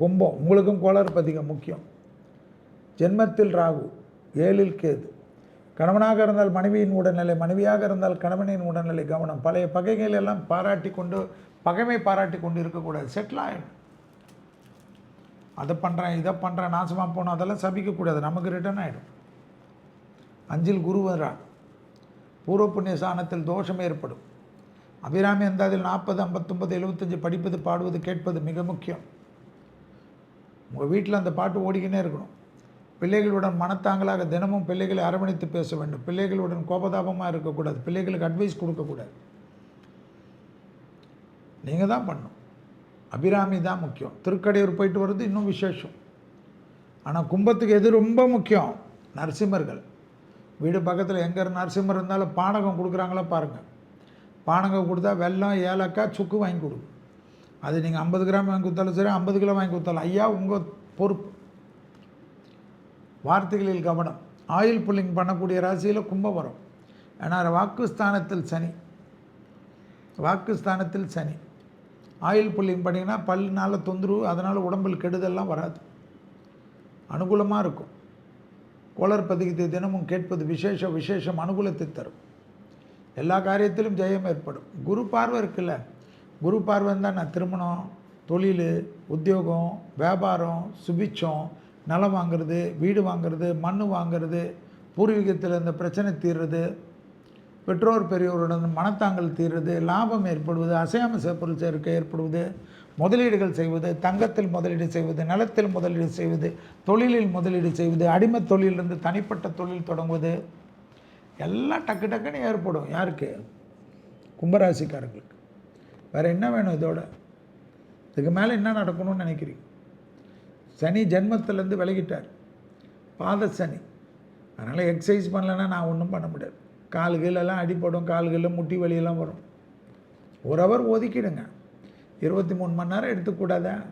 கும்பம் உங்களுக்கும் கோளாறு முக்கியம். ஜென்மத்தில் ராகு ஏழில் கேது. கணவனாக இருந்தால் மனைவியின் உடல்நிலை மனைவியாக இருந்தால் கணவனின் உடல்நிலை கவனம். பழைய பகைகள் எல்லாம் பாராட்டி கொண்டு பகைமை பாராட்டி கொண்டு இருக்கக்கூடாது செட்டில் ஆகிடும் அதை பண்ணுறேன் இதை பண்ணுறேன் நாசமாக போனோம் அதெல்லாம் சபிக்கக்கூடாது நமக்கு ரிட்டர்ன் ஆகிடும் அஞ்சில் குரு வரான் பூர்வ புண்ணிய சாணத்தில் தோஷம் ஏற்படும். அபிராமி அந்தாதில் நாற்பது ஐம்பத்தொம்பது எழுபத்தஞ்சு படிப்பது பாடுவது கேட்பது மிக முக்கியம். உங்கள் வீட்டில் அந்த பாட்டு ஓடிக்கினே இருக்கணும். பிள்ளைகளுடன் மனத்தாங்களாக தினமும் பிள்ளைகளை அரவணைத்து பேச வேண்டும். பிள்ளைகளுடன் கோபதாபமாக இருக்கக்கூடாது. பிள்ளைகளுக்கு அட்வைஸ் கொடுக்கக்கூடாது நீங்கள் தான் பண்ணும் அபிராமி தான் முக்கியம். திருக்கடையூர் போயிட்டு வர்றது இன்னும் விசேஷம். ஆனால் கும்பத்துக்கு எது ரொம்ப முக்கியம்? நரசிம்மர்கள். வீடு பக்கத்தில் எங்கே நரசிம்மர் இருந்தாலும் பானகம் கொடுக்குறாங்களா பாருங்கள் பானகம் கொடுத்தா வெல்லம் ஏலக்காய் சுக்கு வாங்கி கொடுக்கும் அது நீங்கள் ஐம்பது கிராம் வாங்கி கொடுத்தாலும் சரி ஐம்பது கிலோ வாங்கி கொடுத்தாலும் ஐயா உங்கள் பொறுப்பு. வார்த்தைகளில் கவனம். ஆயில் புல்லிங் பண்ணக்கூடிய ராசியில் கும்பம் வரும். ஏன்னா வாக்குஸ்தானத்தில் சனி. வாக்குஸ்தானத்தில் சனி. ஆயில் புல்லிங் பண்ணிங்கன்னா பல்லுனால தொந்தரவு அதனால் உடம்பில் கெடுதல்லாம் வராது. அனுகூலமாக இருக்கும். கோளர் பதிகத்தை தினமும் கேட்பது விசேஷ விசேஷம் அனுகூலத்தை தரும். எல்லா காரியத்திலும் ஜெயம் ஏற்படும். குரு பார்வை இருக்குல்ல? குரு பார்வை தான் நான் திருமணம் தொழில் உத்தியோகம் வியாபாரம் சுபிச்சம் நிலம் வாங்குறது வீடு வாங்குறது மண் வாங்குறது பூர்வீகத்தில் இந்த பிரச்சனை தீர்றது பெற்றோர் பெரியோருடன் மனத்தாங்கல் தீர்றது லாபம் ஏற்படுவது அசையாம பொருள் சேர்க்கை ஏற்படுவது முதலீடுகள் செய்வது தங்கத்தில் முதலீடு செய்வது நிலத்தில் முதலீடு செய்வது தொழிலில் முதலீடு செய்வது அடிமை தொழிலிருந்து தனிப்பட்ட தொழில் தொடங்குவது எல்லாம் டக்கு டக்குன்னு ஏற்படும் யாருக்கு? கும்பராசிக்காரங்களுக்கு வேறு என்ன வேணும் இதோட? இதுக்கு மேலே என்ன நடக்கணும்னு நினைக்கிறீங்க சனி ஜென்மத்திலேருந்து விலகிட்டார். பாத சனி. அதனால் எக்ஸசைஸ் பண்ணலைன்னா நான் ஒன்றும் பண்ண முடியாது. கால்களெல்லாம் அடிப்படும் கால் முட்டி வலியெல்லாம் வரும். ஒரு ஹவர் ஒதுக்கிடுங்க. இருபத்தி மூணு மணி நேரம் எடுத்துக்கூடாதா.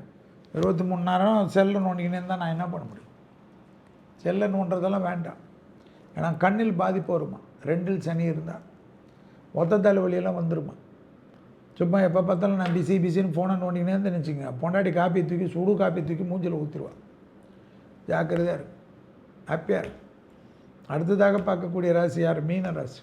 இருபத்தி மூணு நேரம் செல்லை நோண்டிக்கினே இருந்தால் நான் என்ன பண்ண முடியும்? செல்லை நோண்டுறதெல்லாம் வேண்டாம். ஏன்னா கண்ணில் பாதிப்பு வருமா? ரெண்டில் சனி இருந்தால் ஒத்த தலைவலியெல்லாம் வந்துருமா? சும்மா எப்போ பார்த்தாலும் நான் பிஸி பிஸின்னு ஃபோனை நோண்டிக்கினே நினச்சிங்க பொண்டாட்டி காப்பி தூக்கி சுடு காப்பி தூக்கி மூஞ்சில் ஊற்றிடுவான் ஜாக்கிரதையாக இருக்கும் ஹாப்பியாக இருக்கும் அடுத்ததாக பார்க்கக்கூடிய ராசி யார்? மீன ராசி.